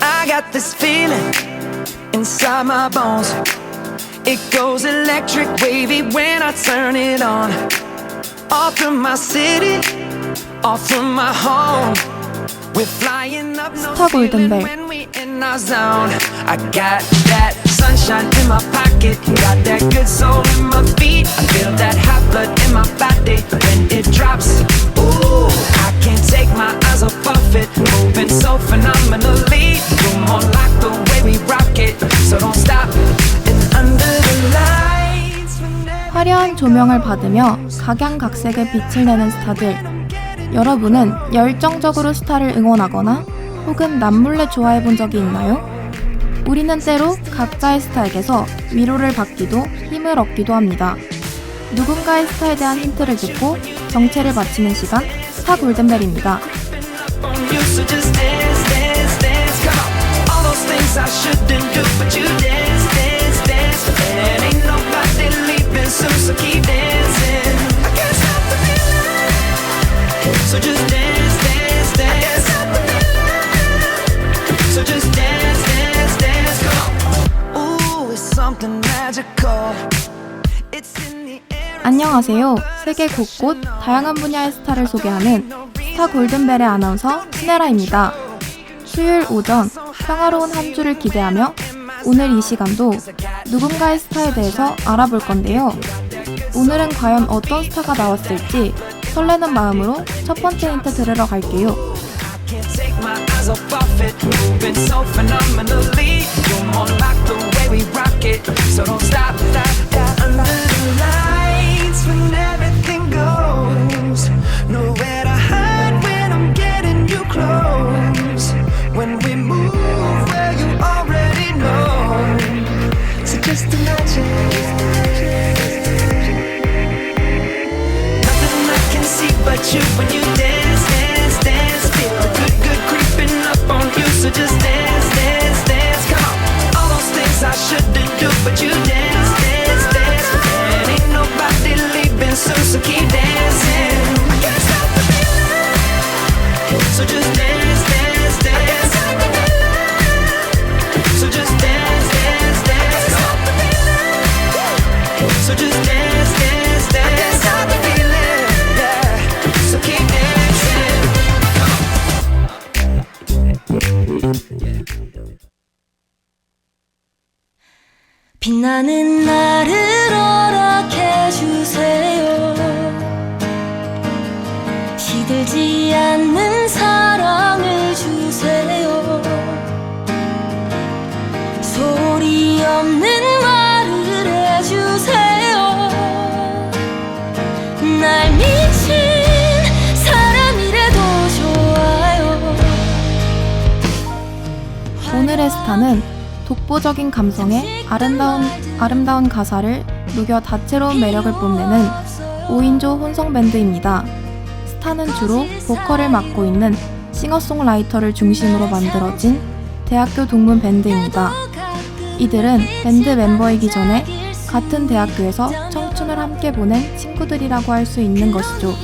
I got this feeling inside my bones. It goes electric wavy when I turn it on. Off from my city, off from my home. We're flying up no ceiling when we in our zone. I got that sunshine in my pocket, got that good soul in my feet. I feel that hot blood in my body when it drops. Ooh, I can't take my eyes off of it, moving so phenomenally. You're more like the way we rock it, so don't stop. And under the lights, 화려한 조명을 받으며 각양각색의 빛을 내는 스타들. 여러분은 열정적으로 스타를 응원하거나 혹은 남몰래 좋아해 본 적이 있나요? 우리는 때로 각자의 스타에게서 위로를 받기도 힘을 얻기도 합니다. 누군가의 스타에 대한 힌트를 듣고 정체를 맞히는 시간 스타 골든벨입니다. 안녕하세요. 세계 곳곳 다양한 분야의 스타를 소개하는 스타 골든벨의 아나운서 신혜라입니다. 수요일 오전 평화로운 한 주를 기대하며 오늘 이 시간도 누군가의 스타에 대해서 알아볼 건데요. 오늘은 과연 어떤 스타가 나왔을지 설레는 마음으로 첫 번째 힌트 들으러 갈게요. You when you dance, dance, dance. Feel the good, good creeping up on you. So just dance, dance, dance. Come on. All those things I shouldn't do, but you dance, dance, dance. And ain't nobody leaving so keep dancing. So just dance, 빛나는 나를 허락해 주세요. 시들지 않는 사랑을 주세요. 소리 없는 말을 해주세요. 날 미친 사람이라도 좋아요. 오늘의 스타는 독보적인 감성에 아름다운 아름다운 가사를 녹여 다채로운 매력을 뽐내는 5인조 혼성 밴드입니다. 스타는 주로 보컬을 맡고 있는 싱어송라이터를 중심으로 만들어진 대학교 동문 밴드입니다. 이들은 밴드 멤버이기 전에 같은 대학교에서 청춘을 함께 보낸 친구들이라고 할 수 있는 것이죠.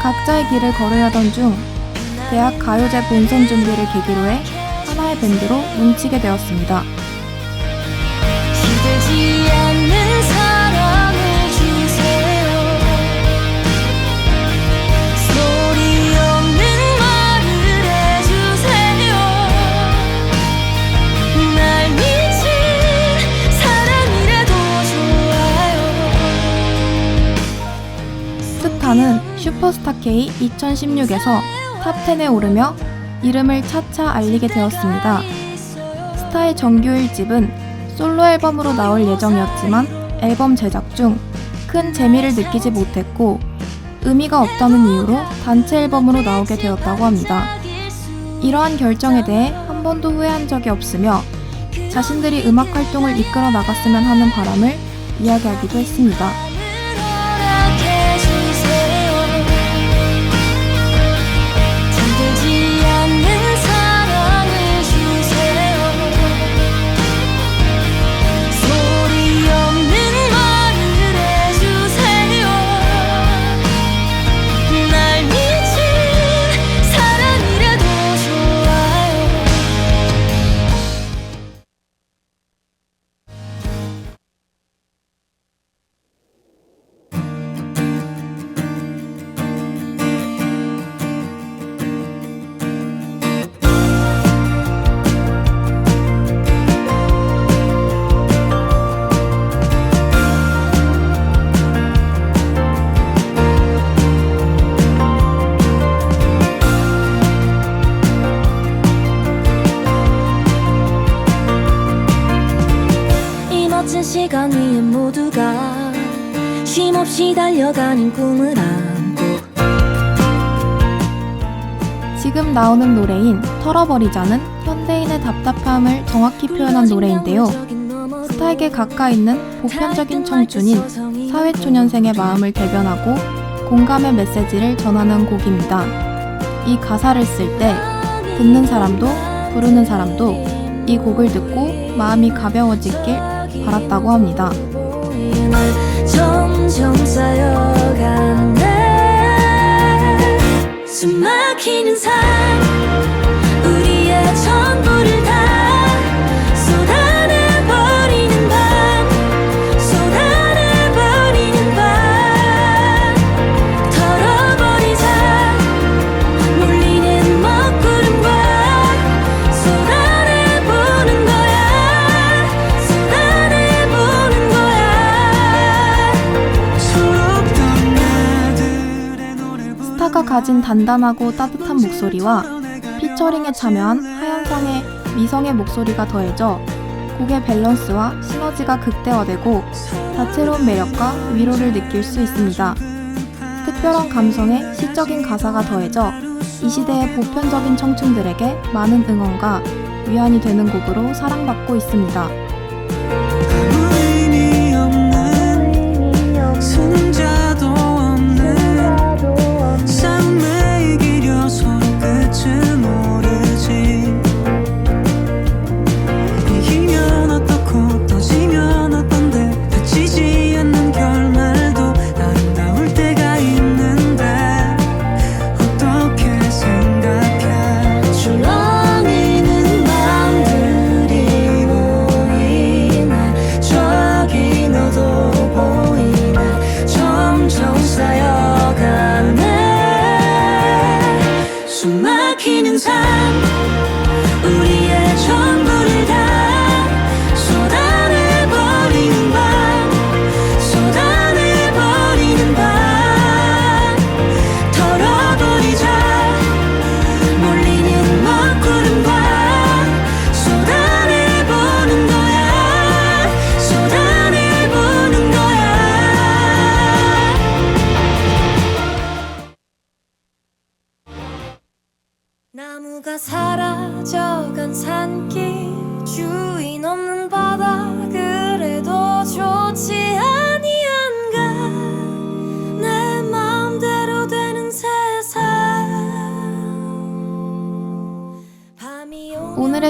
각자의 길을 걸으려던 중 대학 가요제 본선 준비를 계기로 해 하나의 밴드로 뭉치게 되었습니다. 스타는 슈퍼스타 K 2016에서 탑 10에 오르며 이름을 차차 알리게 되었습니다. 스타의 정규 1집은 솔로 앨범으로 나올 예정이었지만 앨범 제작 중 큰 재미를 느끼지 못했고 의미가 없다는 이유로 단체 앨범으로 나오게 되었다고 합니다. 이러한 결정에 대해 한 번도 후회한 적이 없으며 자신들이 음악 활동을 이끌어 나갔으면 하는 바람을 이야기하기도 했습니다. 끊임없이 달려가는 꿈을 안고 지금 나오는 노래인 털어버리자는 현대인의 답답함을 정확히 표현한 노래인데요. 스타에게 가까이 있는 보편적인 청춘인 사회초년생의 마음을 대변하고 공감의 메시지를 전하는 곡입니다. 이 가사를 쓸 때 듣는 사람도 부르는 사람도 이 곡을 듣고 마음이 가벼워지길 바랐다고 합니다. 숨막히는 삶 스타가 가진 단단하고 따뜻한 목소리와 피처링에 참여한 하현상의 미성의 목소리가 더해져 곡의 밸런스와 시너지가 극대화되고 다채로운 매력과 위로를 느낄 수 있습니다. 특별한 감성에 시적인 가사가 더해져 이 시대의 보편적인 청춘들에게 많은 응원과 위안이 되는 곡으로 사랑받고 있습니다.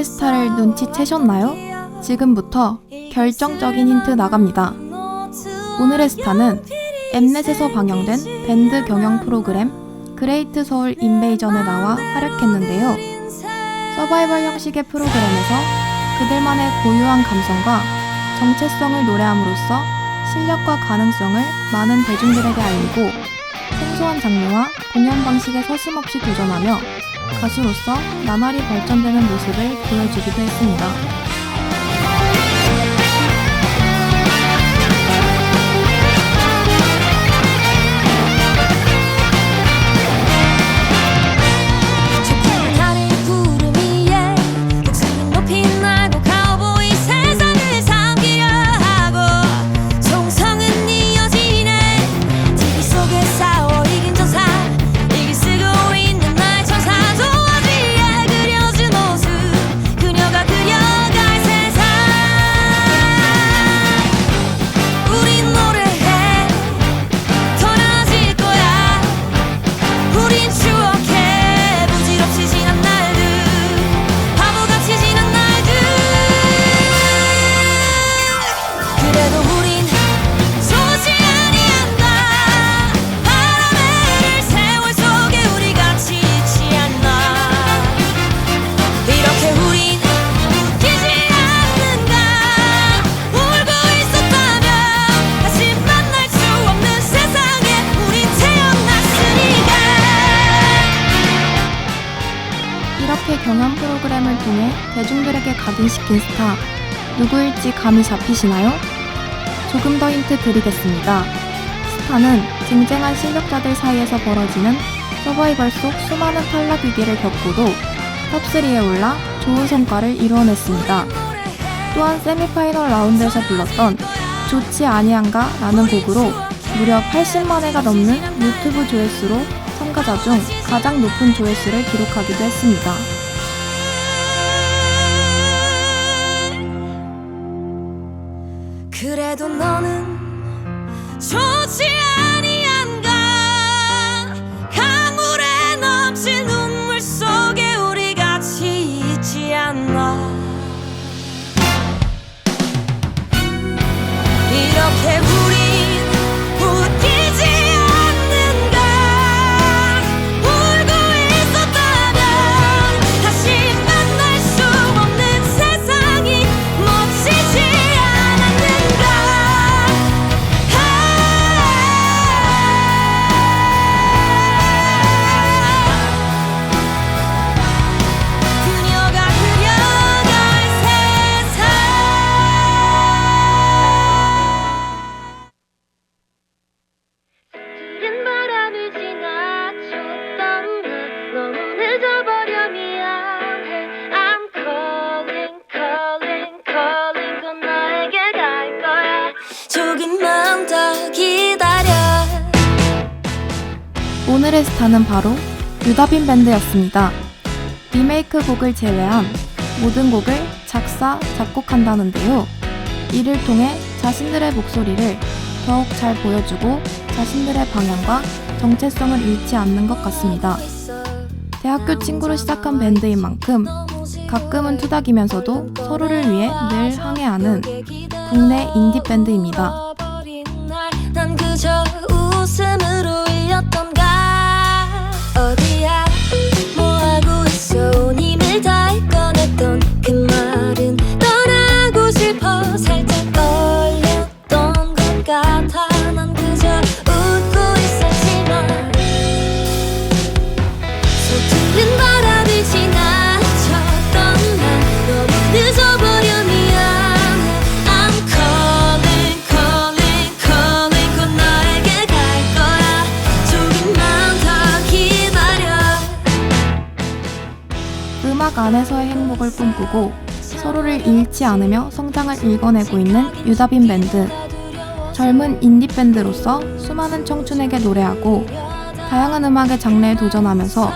오면 오늘의 스타를 눈치채셨나요? 지금부터 결정적인 힌트 나갑니다. 오늘의 스타는 엠넷에서 방영된 밴드 경영 프로그램 그레이트 서울 인베이전에 나와 활약했는데요. 서바이벌 형식의 프로그램에서 그들만의 고유한 감성과 정체성을 노래함으로써 실력과 가능성을 많은 대중들에게 알리고 생소한 장르와 공연 방식에 서슴없이 도전하며 가수로서 나날이 발전되는 모습을 보여주기도 했습니다. 각인시킨 스타 누구일지 감이 잡히시나요? 조금 더 힌트 드리겠습니다. 스타는 쟁쟁한 실력자들 사이에서 벌어지는 서바이벌 속 수많은 탈락 위기를 겪고도 탑3에 올라 좋은 성과를 이루어냈습니다. 또한 세미파이널 라운드에서 불렀던 좋지 아니한가 라는 곡으로 무려 80만 회가 넘는 유튜브 조회수로 참가자 중 가장 높은 조회수를 기록하기도 했습니다. 그래도 너는 좋지 아 오늘의 스타는 바로 유다빈 밴드였습니다. 리메이크 곡을 제외한 모든 곡을 작사, 작곡한다는데요. 이를 통해 자신들의 목소리를 더욱 잘 보여주고 자신들의 방향과 정체성을 잃지 않는 것 같습니다. 대학교 친구로 시작한 밴드인 만큼 가끔은 투닥이면서도 서로를 위해 늘 항해하는 국내 인디 밴드입니다. 음악 안에서의 행복을 꿈꾸고 서로를 잃지 않으며 성장을 읽어내고 있는 유다빈 밴드. 젊은 인디 밴드로서 수많은 청춘에게 노래하고 다양한 음악의 장르에 도전하면서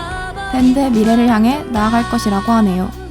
밴드의 미래를 향해 나아갈 것이라고 하네요.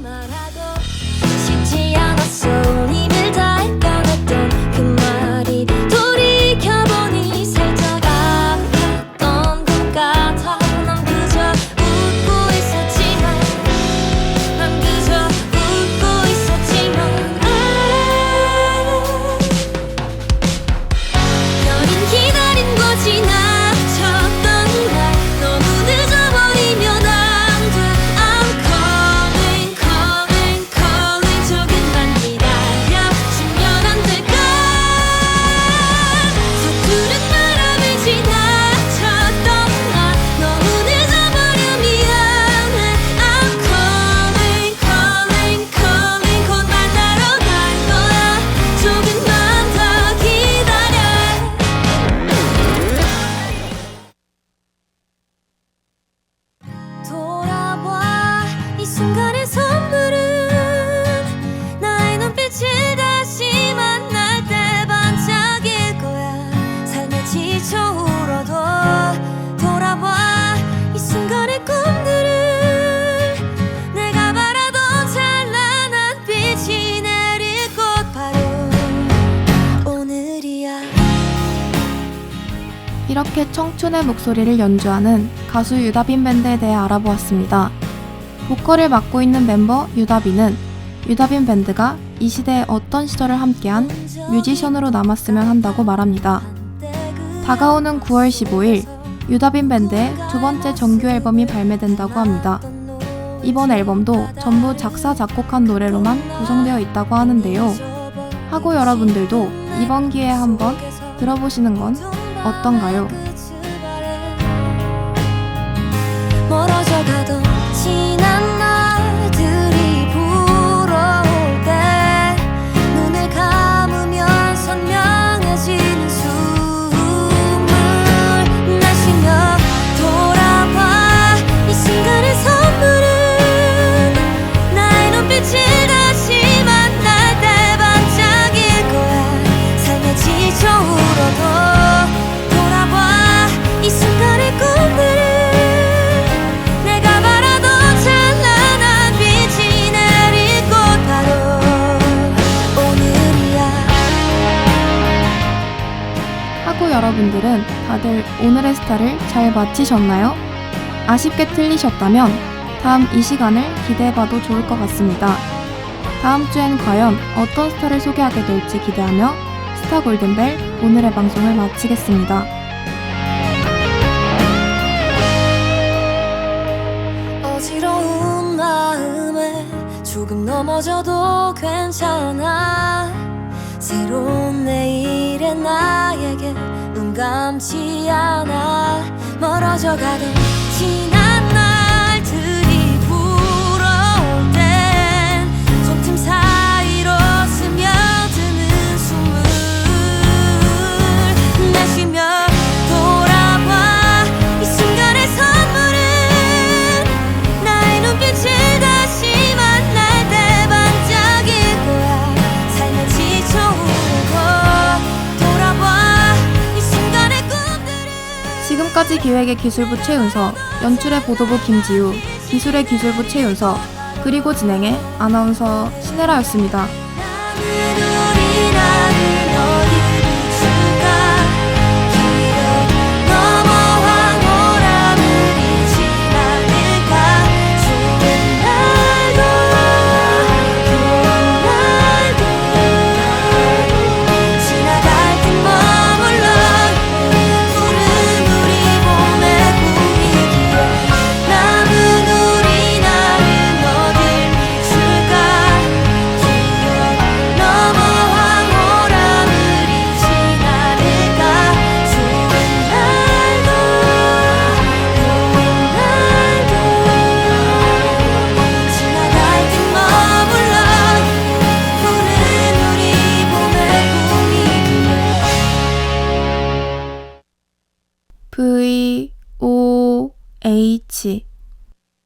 이렇게 청춘의 목소리를 연주하는 가수 유다빈 밴드에 대해 알아보았습니다. 보컬을 맡고 있는 멤버 유다빈은 유다빈 밴드가 이 시대에 어떤 시절을 함께한 뮤지션으로 남았으면 한다고 말합니다. 다가오는 9월 15일 유다빈 밴드의 두 번째 정규 앨범이 발매된다고 합니다. 이번 앨범도 전부 작사 작곡한 노래로만 구성되어 있다고 하는데요. 하고 여러분들도 이번 기회에 한번 들어보시는 건 어떤가요? 멀어져 가던 분들은 다들 오늘의 스타를 잘 맞히셨나요? 아쉽게 틀리셨다면 다음 이 시간을 기대해봐도 좋을 것 같습니다. 다음 주엔 과연 어떤 스타를 소개하게 될지 기대하며 스타 골든벨 오늘의 방송을 마치겠습니다. 어지러운 마음에 조금 넘어져도 괜찮아 새로운 내일의 나에게 눈 감지 않아 멀어져 가던 지금까지 기획의 기술부 최윤서, 연출의 보도부 김지우, 기술의 기술부 최윤서, 그리고 진행의 아나운서 신혜라였습니다.